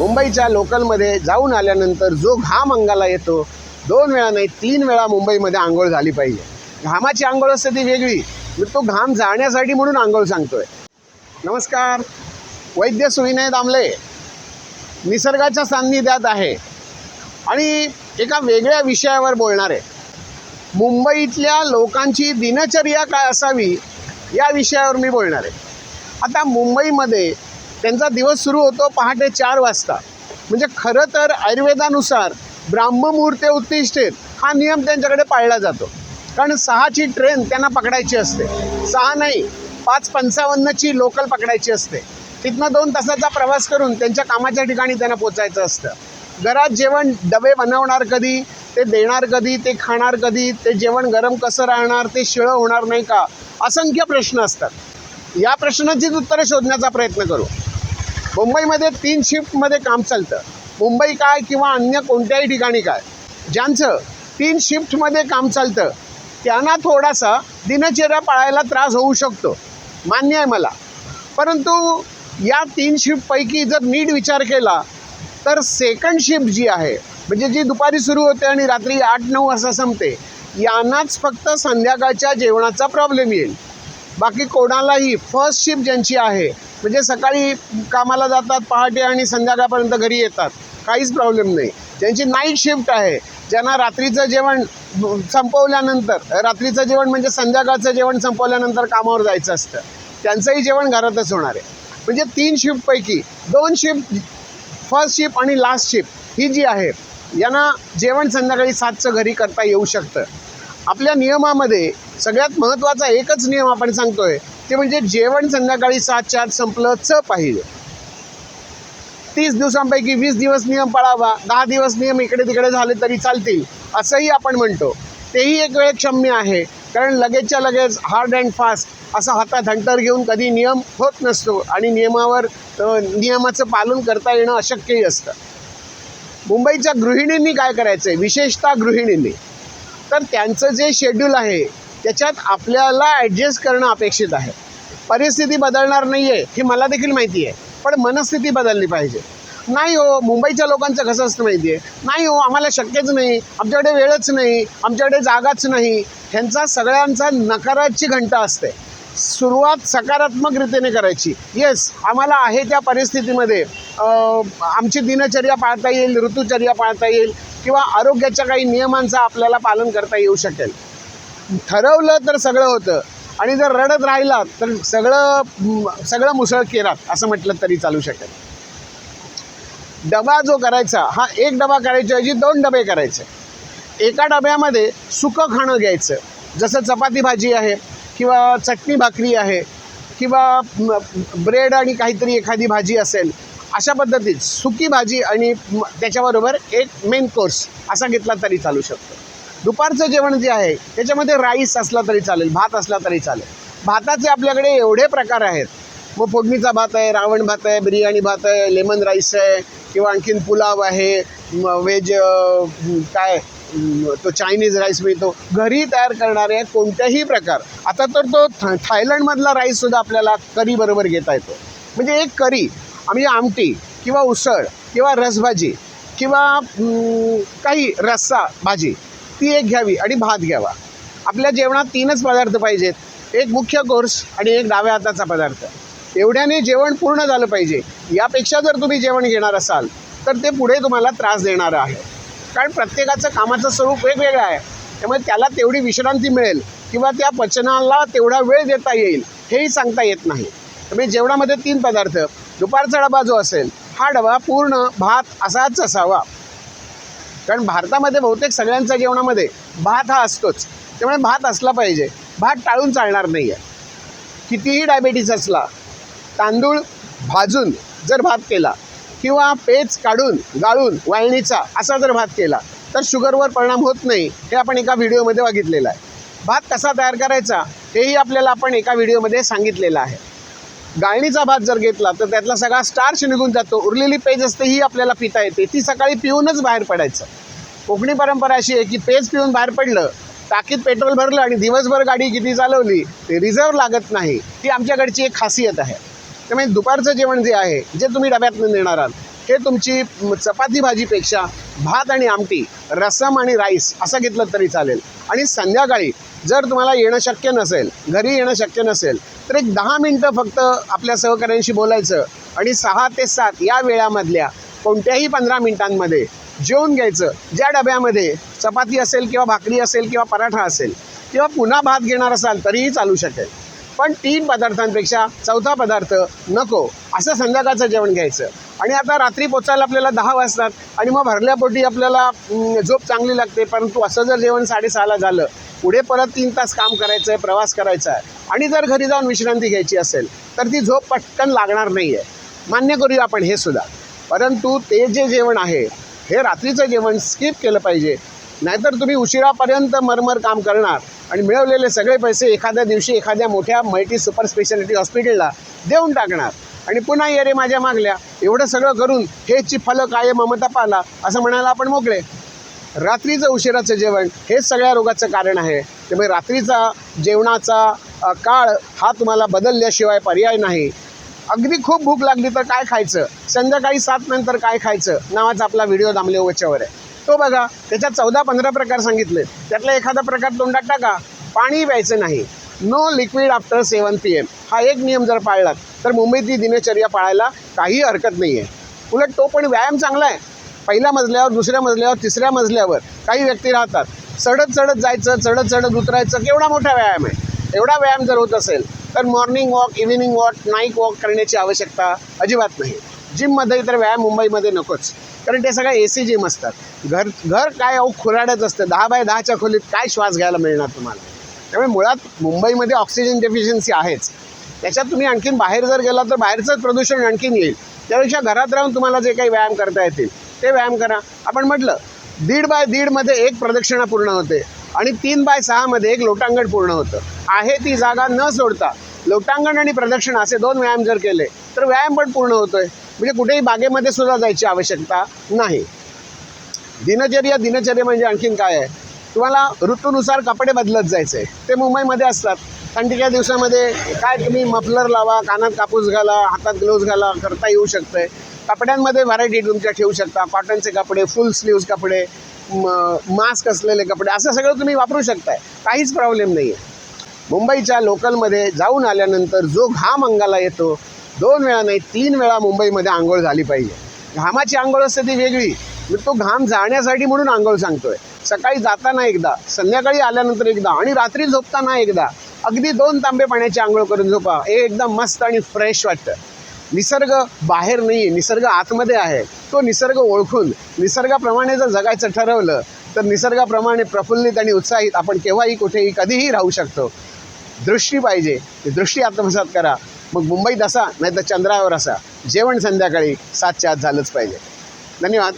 मुंबईच्या लोकलमध्ये जाऊन आल्यानंतर जो घाम अंगाला येतो दोन वेळा नाही तीन वेळा मुंबईमध्ये आंघोळ झाली पाहिजे. घामाची आंघोळ असते ती वेगळी. मी तो घाम जाण्यासाठी म्हणून आंघोळ सांगतोय. नमस्कार. वैद्य सुविनय दामले. निसर्गाच्या सान्निध्यात आहे. आणि एका वेगळ्या विषयावर बोलणार आहे. मुंबईतल्या लोकांची दिनचर्या काय असावी या विषयावर मी बोलणार आहे. आता मुंबईमध्ये त्यांचा दिवस सुरू होतो पहाटे चार वाजता. म्हणजे खरं तर आयुर्वेदानुसार ब्राह्ममुहूर्ते उत्तिष्ठेत हा नियम त्यांच्याकडे पाळला जातो. कारण सहाची ट्रेन त्यांना पकडायची असते. सहा नाही पाच पंचावन्नची लोकल पकडायची असते. तिथनं दोन तासाचा प्रवास करून त्यांच्या कामाच्या ठिकाणी त्यांना पोचायचं असतं. घरात जेवण डबे बनवणार कधी ते देणार कधी ते खाणार कधी ते जेवण गरम कसं राहणार ते शिळं होणार नाही का? असंख्य प्रश्न असतात. या प्रश्नाचीच उत्तरं शोधण्याचा प्रयत्न करू. मुंबईमध्ये तीन शिफ्टमध्ये काम चालतं. मुंबई काय किंवा अन्य कोणत्याही ठिकाणी काय. ज्यांचं तीन शिफ्टमध्ये काम चालतं त्यांना थोडासा दिनचर्या पाळायला त्रास होऊ शकतो. मान्य आहे मला. परंतु या तीन शिफ्टपैकी जर नीट विचार केला तर सेकंड शिफ्ट जी आहे म्हणजे जी दुपारी सुरू होते आणि रात्री आठ नऊ वाजता संपते यांनाच फक्त संध्याकाळच्या जेवणाचा प्रॉब्लेम येईल. बाकी कोणालाही फर्स्ट शिफ्ट ज्यांची आहे म्हणजे सकाळी कामाला जातात पहाटे आणि संध्याकाळपर्यंत घरी येतात काहीच प्रॉब्लेम नाही. ज्यांची नाईट शिफ्ट आहे ज्यांना रात्रीचं जेवण संपवल्यानंतर रात्रीचं जेवण म्हणजे संध्याकाळचं जेवण संपवल्यानंतर कामावर जायचं असतं. त्यांचंही जेवण घरातच होणार आहे. म्हणजे तीन शिफ्टपैकी दोन शिफ्ट फर्स्ट शिफ्ट आणि लास्ट शिफ्ट ही जी आहे यांना जेवण संध्याकाळी सातचं घरी करता येऊ शकतं. आपल्या नियमामध्ये सगळ्यात महत्त्वाचा एकच नियम आपण सांगतोय ते म्हणजे जेवण संध्याकाळी सातच्या आत च पाहिजे. तीस दिवसांपैकी वीस दिवस नियम पाळावा दहा दिवस नियम इकडे तिकडे झाले तरी चालतील असंही आपण म्हणतो. तेही एक वेळ क्षम्य आहे कारण लगेचच्या लगेच हार्ड अँड फास्ट असं हातात हंटर घेऊन कधी नियम होत नसतो आणि नियमावर नियमाचं पालन करता येणं अशक्यही असतं. मुंबईच्या गृहिणींनी काय करायचं आहे विशेषतः गृहिणींनी. तर त्यांचं जे शेड्यूल आहे त्याच्यात आपल्याला ॲडजस्ट करणं अपेक्षित आहे. परिस्थिती बदलणार नाही आहे ही मला देखील माहिती आहे. पण मनस्थिती बदलली पाहिजे. नाही हो मुंबईच्या लोकांचं कसं असतं माहिती आहे नाही हो आम्हाला शक्यच नाही. आमच्याकडे वेळच नाही. आमच्याकडे जागाच नाही. ह्यांचा सगळ्यांचा नकाराची घंटा असते. सुरुवात सकारात्मक रीतीने करायची. येस आम्हाला आहे त्या परिस्थितीमध्ये. आमची दिनचर्या पाळता येईल ऋतुचर्या पाळता येईल किंवा आरोग्याच्या काही नियमांचं आपल्याला पालन करता येऊ शकेल. ठरवलं तर सगळं होतं. आणि जर रडत राहिला तर सगळं सगळं मुसळ केरात असं म्हटलं तरी चालू शकेल डबा जो करायचा हा एक डबा करायच्याऐवजी दोन डबे करायचे. एका डब्यामध्ये सुकं खाणं घ्यायचं. जसं चपाती भाजी आहे किंवा चटणी भाकरी आहे किंवा ब्रेड आणि काहीतरी एखादी भाजी असेल अशा पद्धतीत सुकी भाजी आणि त्याच्याबरोबर एक मेन कोर्स असा घेतला तरी चालू शकतो. दुपारचं जेवण जे आहे त्याच्यामध्ये राईस असला तरी चालेल भात असला तरी चालेल. भाताचे आपल्याकडे एवढे प्रकार आहेत. मग फोडणीचा भात आहे रावण भात आहे बिर्याणी भात आहे लेमन राईस आहे किंवा आणखीन पुलाव आहे व्हेज काय तो चायनीज राईस मिळतो. घरी तयार करणारे कोणत्याही प्रकार. आता तर तो थ थायलंडमधला राईससुद्धा आपल्याला करीबरोबर घेता येतो. म्हणजे एक करी म्हणजे आमटी किंवा उसळ किंवा रसभाजी किंवा काही रस्सा भाजी ती एक घ्यावी आणि भात घ्यावा. आपल्या जेवणात तीनच पदार्थ पाहिजेत. एक मुख्य कोर्स आणि एक डाव्या हाताचा पदार्थ. एवढ्याने जेवण पूर्ण झालं पाहिजे. यापेक्षा जर तुम्ही जेवण घेणार असाल तर ते पुढे तुम्हाला त्रास देणारं आहे. कारण प्रत्येकाचं कामाचं स्वरूप वेगवेगळं आहे. त्यामुळे त्याला तेवढी विश्रांती मिळेल किंवा त्या पचनाला तेवढा वेळ देता येईल हेही सांगता येत नाही. त्यामुळे जेवणामध्ये तीन पदार्थ दुपारचा डबा जो असेल हा डबा पूर्ण भात असाच असावा. कारण भारतामध्ये बहुतेक सगळ्यांच्या जेवणामध्ये भात हा असतोच. त्यामुळे भात असला पाहिजे. भात टाळून चालणार नाही आहे कितीही डायबेटीस असला तांदूळ भाजून जर भात केला किंवा पेच काढून गाळून वाळणीचा असा जर भात केला तर शुगरवर परिणाम होत नाही हे आपण एका व्हिडिओमध्ये बघितलेलं आहे. भात कसा तयार करायचा हेही आपल्याला आपण एका व्हिडिओमध्ये सांगितलेलं आहे. गाळणीचा भात जर घेतला तर त्यातला सगळा स्टार्च निघून जातो. उरलेली पेज असते ही आपल्याला पिता येते. ती सकाळी पिऊनच बाहेर पडायचं. कोकणी परंपरा अशी आहे की पेज पिऊन बाहेर पडलं टाकीत पेट्रोल भरलं आणि दिवसभर गाडी किती चालवली ते रिझर्व लागत नाही. ती आमच्याकडची एक खासियत आहे. त्यामुळे म्हणजे दुपारचं जेवण जे आहे जे तुम्ही डब्यातून नेणार आहात हे तुमची चपाती भाजीपेक्षा भात आणि आमटी रसम आणि राईस असं घेतलं तरी चालेल. आणि संध्याकाळी जर तुम्हाला येणं शक्य नसेल घरी येणं शक्य नसेल तर एक दहा मिनटं फक्त आपल्या सहकाऱ्यांशी बोलायचं आणि सहा ते सात या वेळामधल्या कोणत्याही पंधरा मिनिटांमध्ये जेवून घ्यायचं. ज्या डब्यामध्ये चपाती असेल किंवा भाकरी असेल किंवा पराठा असेल किंवा पुन्हा भात घेणार असाल तरीही चालू शकेल. पण तीन पदार्थांपेक्षा चौथा पदार्थ नको. असं संध्याकाळचं जेवण घ्यायचं. आणि आता रात्री पोचायला आपल्याला दहा वाजतात आणि मग भरल्यापोटी आपल्याला झोप चांगली लागते. परंतु असं जर जेवण साडेसहाला झालं पुढे परत तीन तास काम करायचं आहे प्रवास करायचा आहे आणि जर घरी जाऊन विश्रांती घ्यायची असेल तर ती झोप पटकन लागणार नाही आहे मान्य करूया आपण हे सुद्धा. परंतु ते जे जेवण आहे हे रात्रीचं जेवण स्किप केलं पाहिजे. नाहीतर तुम्ही उशिरापर्यंत मरमर काम करणार आणि मिळवलेले सगळे पैसे एखाद्या दिवशी एखाद्या मोठ्या मल्टी सुपर स्पेशालिटी हॉस्पिटलला देऊन टाकणार. आणि पुन्हा ये रे माझ्या मागल्या. एवढं सगळं करून हेची फलं काय ममता पाला असं म्हणायला आपण मोकळे. रात्रीचं उशिराचं जेवण हेच सगळ्या रोगाचं कारण आहे. त्यामुळे म्हणजे रात्रीचा जेवणाचा काळ हा तुम्हाला बदलल्याशिवाय पर्याय नाही. अगदी खूप भूक लागली तर काय खायचं? संध्याकाळी सात नंतर काय खायचं? नावाचा आपला व्हिडिओ दामले ओच्यावर आहे. तो बघा त्याच्यात चौदा पंधरा प्रकार सांगितले. त्यातला एखादा प्रकार तोंडात टाका. पाणी प्यायचं नाही. No liquid after seven P M हा एक नियम जर पाळलात तर मुंबईतली दिनचर्या पाळायला काही हरकत नाही आहे उलट तो पण व्यायाम चांगला आहे. पहिल्या मजल्यावर दुसऱ्या मजल्यावर तिसऱ्या मजल्यावर काही व्यक्ती राहतात. चढत चढत जायचं चढत चढत उतरायचं केवढा मोठा व्यायाम आहे. एवढा व्यायाम जर होत असेल तर morning walk evening walk night walk करण्याची आवश्यकता अजिबात नाही. जिममध्ये तर व्यायाम मुंबईमध्ये नकोच. कारण ते सगळं ए सी जिम असतात. घर घर काय अहो खुराडच असतं. दहा बाय दहाच्या खोलीत काय श्वास घ्यायला मिळणार तुम्हाला? त्यामुळे मुळात मुंबईमध्ये ऑक्सिजन डेफिशियन्सी आहेच. त्याच्यात तुम्ही आणखीन बाहेर जर गेला तर बाहेरचंच प्रदूषण आणखीन येईल. त्यापेक्षा घरात राहून तुम्हाला जे काही व्यायाम करता येतील ते व्यायाम करा. आपण म्हटलं दीड बाय दीडमध्ये एक प्रदक्षिणा पूर्ण होते आणि तीन बाय सहामध्ये एक लोटांगण पूर्ण होतं. आहे ती जागा न सोडता लोटांगण आणि प्रदक्षिणा असे दोन व्यायाम जर केले तर व्यायाम पण पूर्ण होतोय. म्हणजे कुठेही बागेमध्ये सुद्धा जायची आवश्यकता नाही. दिनचर्या दिनचर्या म्हणजे आणखीन काय आहे? तुम्हाला ऋतूनुसार कपडे बदलत जायचे. ते मुंबईमध्ये असतात. थंडीच्या दिवसामध्ये काय तुम्ही मफलर लावा कानात कापूस घाला हातात ग्लोव्ज घाला करता येऊ शकतंय. कपड्यांमध्ये व्हरायटी तुमच्या ठेवू शकता. कॉटनचे कपडे फुल स्लीव्ज कपडे मास्क असलेले कपडे असं सगळं तुम्ही वापरू शकताय. काहीच प्रॉब्लेम नाही आहे मुंबईच्या लोकलमध्ये जाऊन आल्यानंतर जो घाम अंगाला येतो दोन वेळा नाही तीन वेळा मुंबईमध्ये आंघोळ झाली पाहिजे. घामाची आंघोळ असते ती वेगळी. मी तो घाम जाण्यासाठी म्हणून आंघोळ सांगतोय. सकाळी जाताना एकदा संध्याकाळी आल्यानंतर एकदा आणि रात्री झोपताना एकदा. अगदी दोन तांबे पाण्याची आंघोळ करून झोपा. हे एकदम मस्त आणि फ्रेश वाटतं. निसर्ग बाहेर नाही आहे निसर्ग आतमध्ये आहे. तो निसर्ग ओळखून निसर्गाप्रमाणे जर जगायचं ठरवलं तर निसर्गाप्रमाणे प्रफुल्लित आणि उत्साहित आपण केव्हाही कुठेही कधीही राहू शकतो. दृष्टी पाहिजे ती दृष्टी आत्मसात करा. मग मुंबईत असा नाही तर चंद्रावर असा. जेवण संध्याकाळी सातच्या आत झालंच पाहिजे. धन्यवाद.